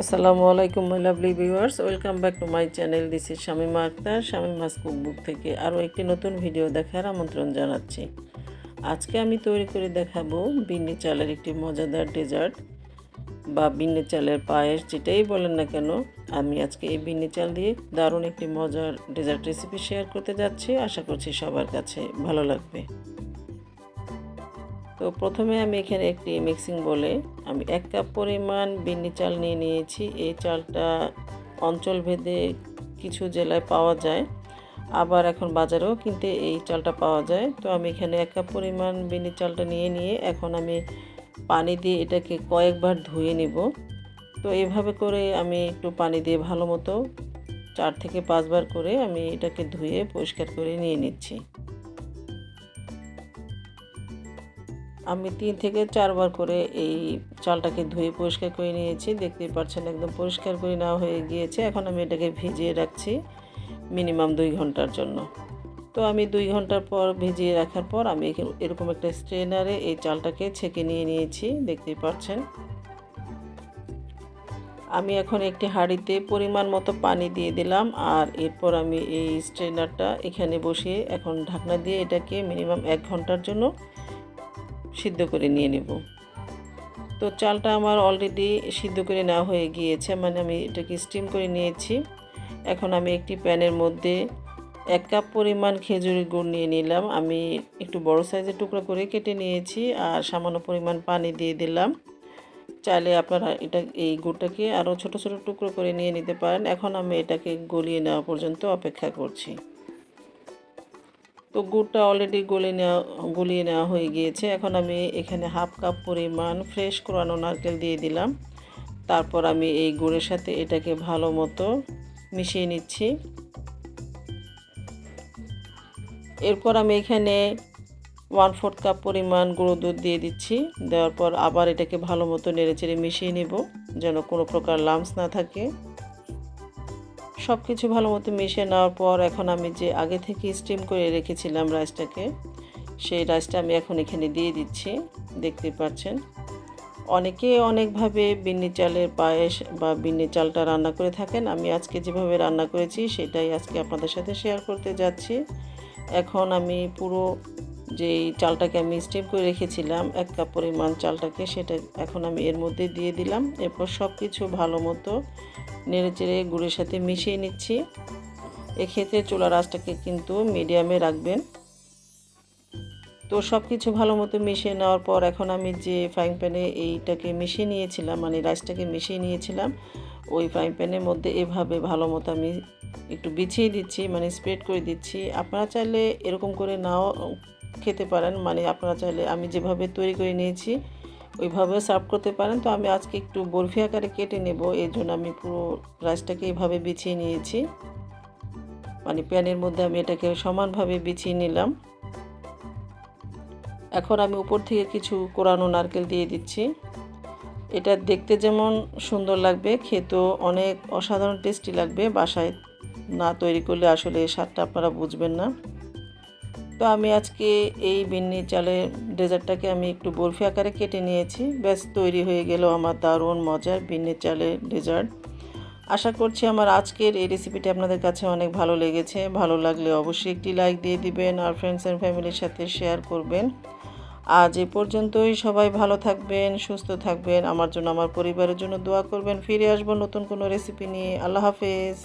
আসসালামু আলাইকুম my lovely viewers welcome back to my channel this is Shamima Akter Shamima's cookbook থেকে আরও একটি নতুন ভিডিও দেখার আমন্ত্রণ জানাচ্ছি। আজকে আমি তৈরি করে দেখাবো বিন্নি চালের একটি মজাদার ডেজার্ট বা বিন্নি চালের পায়েস, যেটাই বলেন না কেন। আমি আজকে এই বিন্নি চাল দিয়ে দারুণ একটি মজার ডেজার্ট রেসিপি শেয়ার করতে যাচ্ছি। আশা করছি সবার কাছে ভালো লাগবে। তো প্রথমে আমি এখানে একটি মিক্সিং বলে আমি এক কাপ পরিমাণ বিন্নি চাল নিয়ে নিয়েছি। এই চালটা অঞ্চল ভেদে কিছু জেলায় পাওয়া যায়, আবার এখন বাজারেও কিনতে এই চালটা পাওয়া যায়। তো আমি এখানে এক কাপ পরিমাণ বিন্নি চালটা নিয়ে নিয়ে এখন আমি পানি দিয়ে এটাকে কয়েকবার ধুয়ে নিব। তো এভাবে করে আমি একটু পানি দিয়ে ভালো মতো চার থেকে পাঁচবার করে আমি এটাকে ধুয়ে পরিষ্কার করে নিয়ে নিচ্ছি। আমি তিন থেকে চারবার করে এই চালটাকে ধুয়ে পরিষ্কার করে নিয়েছি। দেখতেই পাচ্ছেন একদম পরিষ্কার করে নেওয়া হয়ে গিয়েছে। এখন আমি এটাকে ভিজিয়ে রাখছি মিনিমাম দুই ঘণ্টার জন্য। তো আমি দুই ঘণ্টার পর ভিজিয়ে রাখার পর আমি এরকম একটা স্ট্রেনারে এই চালটাকে ছেঁকে নিয়ে নিয়েছি। দেখতেই পাচ্ছেন। আমি এখন একটি হাঁড়িতে পরিমাণ মতো পানি দিয়ে দিলাম আর এরপর আমি এই স্ট্রেনারটা এখানে বসিয়ে এখন ঢাকনা দিয়ে এটাকে মিনিমাম এক ঘণ্টার জন্য সিদ্ধ করে নিয়ে নেব। তো চালটা আমার অলরেডি সিদ্ধ করে নেওয়া হয়ে গিয়েছে মানে আমি এটাকে স্টিম করে নিয়েছি। এখন আমি একটি প্যানের মধ্যে এক কাপ পরিমাণ খেজুরের গুড় নিয়ে নিলাম। আমি একটু বড় সাইজের টুকরো করে কেটে নিয়েছি আর সামান্য পরিমাণ পানি দিয়ে দিলাম। চাইলে আপনারা এটা, এই গুড়টাকে আরও ছোট ছোট টুকরো করে নিয়ে নিতে পারেন। এখন আমি এটাকে গলিয়ে নেওয়া পর্যন্ত অপেক্ষা করছি। তো গুড়টা অলরেডি গলে নেওয়া, গলিয়ে নেওয়া হয়ে গিয়েছে। এখন আমি এখানে হাফ কাপ পরিমাণ ফ্রেশ কোরানো নারকেল দিয়ে দিলাম। তারপর আমি এই গুড়ের সাথে এটাকে ভালো মতো মিশিয়ে নিচ্ছি। এরপর আমি এখানে ওয়ান ফোর্থ কাপ পরিমাণ গুঁড়ো দুধ দিয়ে দিচ্ছি। দেওয়ার পর আবার এটাকে ভালো মতো নেড়েচেড়ে মিশিয়ে নেব, যেন কোনো প্রকার লামস না থাকে। সব কিছু ভালো মতো মিশিয়ে নেওয়ার পর এখন আমি যে আগে থেকে স্টিম করে রেখেছিলাম রাইসটাকে, সেই রাইসটা আমি এখন এখানে দিয়ে দিচ্ছি, দেখতে পাচ্ছেন। অনেকে অনেকভাবে বিন্নি চালের পায়েস বা বিন্নি চালটা রান্না করে থাকেন, আমি আজকে যেভাবে রান্না করেছি সেটাই আজকে আপনাদের সাথে শেয়ার করতে যাচ্ছি। এখন আমি পুরো যেই চালটাকে আমি স্টিম করে রেখেছিলাম, এক কাপ পরিমাণ চালটাকে সেটা এখন আমি এর মধ্যে দিয়ে দিলাম। এরপর সব কিছু ভালো মতো নেড়ে চেড়ে গুড়ের সাথে মিশিয়ে নিচ্ছি। এক্ষেত্রে চুলার আঁচটাকে কিন্তু মিডিয়ামে রাখবেন। তো সব কিছু ভালো মতো মিশিয়ে নেওয়ার পর এখন আমি যে ফ্রাইং প্যানে এইটাকে মিশিয়ে নিয়েছিলাম মানে রাইসটাকে মিশিয়ে নিয়েছিলাম, ওই ফ্রাইং প্যানের মধ্যে এভাবে ভালো মতো আমি একটু বিছিয়ে দিচ্ছি মানে স্প্রেড করে দিচ্ছি। আপনারা চাইলে এরকম করে নাও খেতে পারেন। মানে আপনারা চাইলে আমি যেভাবে তৈরি করে নিয়েছি ওইভাবে সার্ভ করতে পারেন। তো আমি আজকে একটু বরফি আকারে কেটে নেব। এই জন্য আমি পুরো রাইসটাকে এইভাবে বিছিয়ে নিয়েছি। মানে প্যানের মধ্যে আমি এটাকে সমানভাবে বিছিয়ে নিলাম। এখন আমি উপর থেকে কিছু কোরানো নারকেল দিয়ে দিচ্ছি। এটা দেখতে যেমন সুন্দর লাগবে, খেতেও অনেক অসাধারণ টেস্টি লাগবে। বাসায় না তৈরি করলে আসলে স্বাদটা আপনারা বুঝবেন না। তো আমি আজকে এই বিন্নি চালের ডেজার্টটাকে আমি একটু বরফি আকারে কেটে নিয়েছি। ব্যাস, তৈরি হয়ে গেল আমার দারুণ মজার বিন্নি চালের ডেজার্ট। আশা করছি আমার আজকের এই রেসিপিটি আপনাদের কাছে অনেক ভালো লেগেছে। ভালো লাগলে অবশ্যই একটি লাইক দিয়ে দিবেন আর ফ্রেন্ডস অ্যান্ড ফ্যামিলির সাথে শেয়ার করবেন। আজ এ পর্যন্তই। সবাই ভালো থাকবেন, সুস্থ থাকবেন। আমার জন্য, আমার পরিবারের জন্য দোয়া করবেন। ফিরে আসব নতুন কোনো রেসিপি নিয়ে। আল্লাহ হাফেজ।